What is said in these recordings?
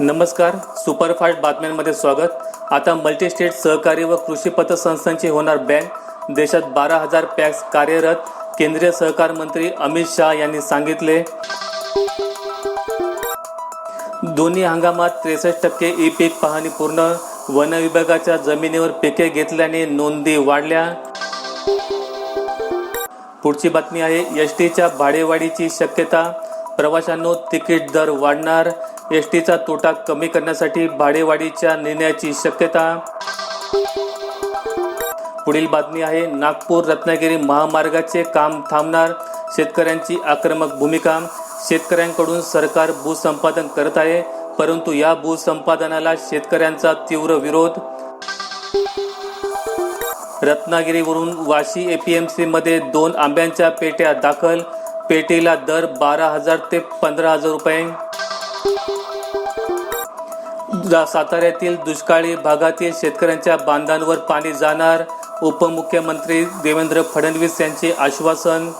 नमस्कार सुपरफास्ट बातम्यांमध्ये स्वागत. आता मल्टीस्टेट सहकारी व कृषी पतसंस्थांची होणार बँक देशात बारा हजार पॅक्स कार्यरत केंद्रीय सहकार मंत्री अमित शहा यांनी सांगितले. दोन्ही हंगामात त्रेसष्ट टक्के ई पीक पाहणी पूर्ण. वन विभागाच्या जमिनीवर पिके घेतल्याने नोंदी वाढल्या. पुढची बातमी आहे एस टीच्या भाडेवाढीची शक्यता. प्रवाशांनो तिकीट दर वाढणार. एस टीचा तोटा कमी करण्यासाठी भाडेवाढीच्या निर्णयाची शक्यता. पुढील बातमी आहे नागपूर रत्नागिरी महामार्गाचे काम थांबणार. शेतकऱ्यांची आक्रमक भूमिका. शेतकऱ्यांकडून सरकार भूसंपादन करत आहे परंतु या भूसंपादनाला शेतकऱ्यांचा तीव्र विरोध. रत्नागिरीवरून वाशी एपीएमसीमध्ये दोन आंब्यांच्या पेट्या दाखल. पेटीला दर बारा हजार ते पंधरा हजार रुपये. जा- साताऱ्यातील दुष्काळी भागातील शेतकऱ्यांच्या बांधांवर पाणी जाणार उपमुख्यमंत्री देवेंद्र फडणवीस यांचे आश्वासन.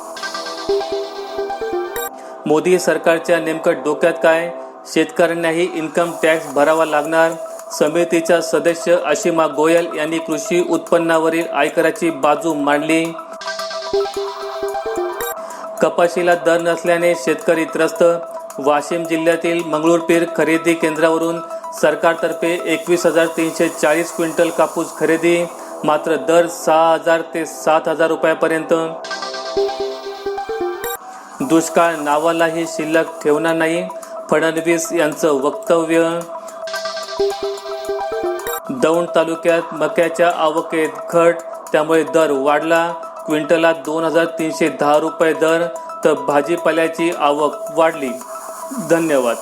मोदी सरकारच्या नेमकं डोक्यात काय? शेतकऱ्यांनाही इन्कम टॅक्स भरावा लागणार. समितीच्या सदस्य अशिमा गोयल यांनी कृषी उत्पन्नावरील आयकराची बाजू मांडली. कपाशीला दर नसल्याने शेतकरी त्रस्त. वाशिम जिल्ह्यातील मंगळूरपीर खरेदी केंद्रावरून सरकारतर्फे एकवीस हजार तीनशे चाळीस क्विंटल कापूस खरेदी मात्र दर सहा हजार ते सात हजार रुपयापर्यंत. दुष्काळ नावालाही शिल्लक ठेवणार नाही फडणवीस यांचं वक्तव्य. दौंड तालुक्यात मक्याच्या आवकेत घट त्यामुळे दर वाढला. क्विंटला दोन हजार तीनशे दहा रुपये दर तर भाजीपाल्याची आवक वाढली. धन्यवाद.